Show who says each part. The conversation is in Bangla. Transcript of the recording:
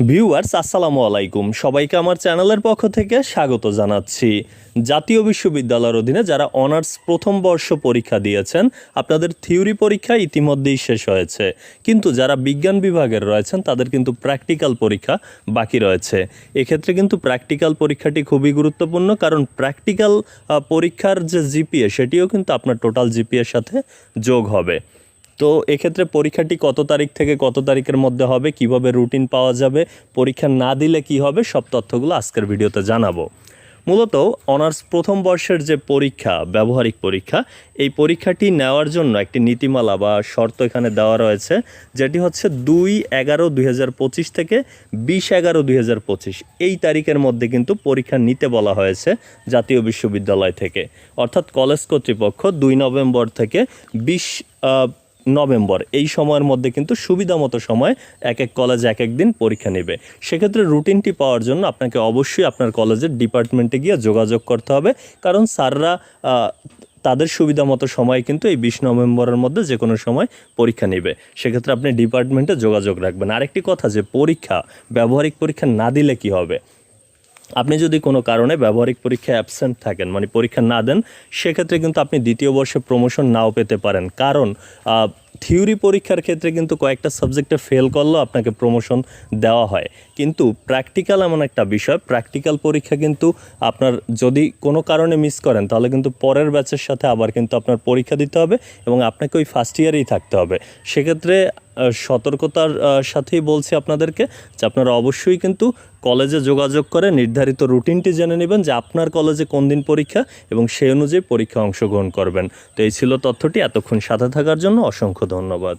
Speaker 1: ভিউয়ার্স, আসসালামু আলাইকুম। সবাইকে আমার চ্যানেলের পক্ষ থেকে স্বাগত জানাচ্ছি। জাতীয় বিশ্ববিদ্যালয়ের অধীনে যারা অনার্স প্রথম বর্ষ পরীক্ষা দিয়েছেন, আপনাদের থিওরি পরীক্ষা ইতিমধ্যেই শেষ হয়েছে। কিন্তু যারা বিজ্ঞান বিভাগের রয়েছেন, তাদের কিন্তু প্র্যাকটিক্যাল পরীক্ষা বাকি রয়েছে। এক্ষেত্রে কিন্তু প্র্যাকটিক্যাল পরীক্ষাটি খুবই গুরুত্বপূর্ণ, কারণ প্র্যাকটিক্যাল পরীক্ষার যে জিপিএ, সেটিও কিন্তু আপনার টোটাল জিপিএর সাথে যোগ হবে। তো এক্ষেত্রে পরীক্ষাটি কত তারিখ থেকে কত তারিখের মধ্যে হবে? কীভাবে রুটিন পাওয়া যাবে? পরীক্ষা না দিলে কি হবে? সব তথ্যগুলো আজকের ভিডিওতে জানাব। মূলত অনার্স প্রথম বর্ষের যে পরীক্ষা, ব্যবহারিক পরীক্ষা, এই পরীক্ষাটি নেওয়ার জন্য একটি নীতিমালা বা শর্ত এখানে দেওয়া রয়েছে, যেটি হচ্ছে দুই এগারো দুই থেকে বিশ এগারো দুই এই তারিখের মধ্যে কিন্তু পরীক্ষা নিতে বলা হয়েছে জাতীয় বিশ্ববিদ্যালয় থেকে। অর্থাৎ কলেজ কর্তৃপক্ষ দুই নভেম্বর থেকে বিশ নভেম্বর। এই সময়ের মধ্যে কিন্তু সুবিধা মতো সময় এক এক কলেজ এক এক দিন পরীক্ষা নেবে। সেক্ষেত্রে রুটিনটি পাওয়ার জন্য আপনাকে অবশ্যই আপনার কলেজের ডিপার্টমেন্টে গিয়ে যোগাযোগ করতে হবে। কারণ স্যাররা তাদের সুবিধা মতো সময় কিন্তু এই বিশ নভেম্বরের মধ্যে যে কোনো সময় পরীক্ষা নেবে। সেক্ষেত্রে আপনি ডিপার্টমেন্টে যোগাযোগ রাখবেন। আরেকটি কথা যে, পরীক্ষা, ব্যবহারিক পরীক্ষা না দিলে কি হবে? আপনি যদি কোনো কারণে ব্যবহারিক পরীক্ষায় অ্যাবসেন্ট থাকেন মানে পরীক্ষা না দেন, সেক্ষেত্রে কিন্তু আপনি দ্বিতীয় বর্ষে প্রমোশন নাও পেতে পারেন। কারণ থিওরি পরীক্ষার ক্ষেত্রে কিন্তু কয়েকটা সাবজেক্টে ফেল করলেও আপনাকে প্রমোশন দেওয়া হয়। কিন্তু প্র্যাকটিক্যাল এমন একটা বিষয় প্র্যাকটিক্যাল পরীক্ষা কিন্তু আপনার যদি কোনো কারণে মিস করেন, তাহলে কিন্তু পরের ব্যাচের সাথে আবার কিন্তু আপনার পরীক্ষা দিতে হবে এবং আপনাকে ওই ফার্স্ট ইয়ারেই থাকতে হবে। সেক্ষেত্রে সতর্কতার সাথেই বলছি আপনাদেরকে যে আপনারা অবশ্যই কিন্তু কলেজে যোগাযোগ করে নির্ধারিত রুটিনটি জেনে নেবেন যে আপনার কলেজে কোন দিন পরীক্ষা এবং সেই অনুযায়ী পরীক্ষা অংশগ্রহণ করবেন। তো এই ছিল তথ্যটি। এতক্ষণ সাথে থাকার জন্য অসংখ্য ধন্যবাদ।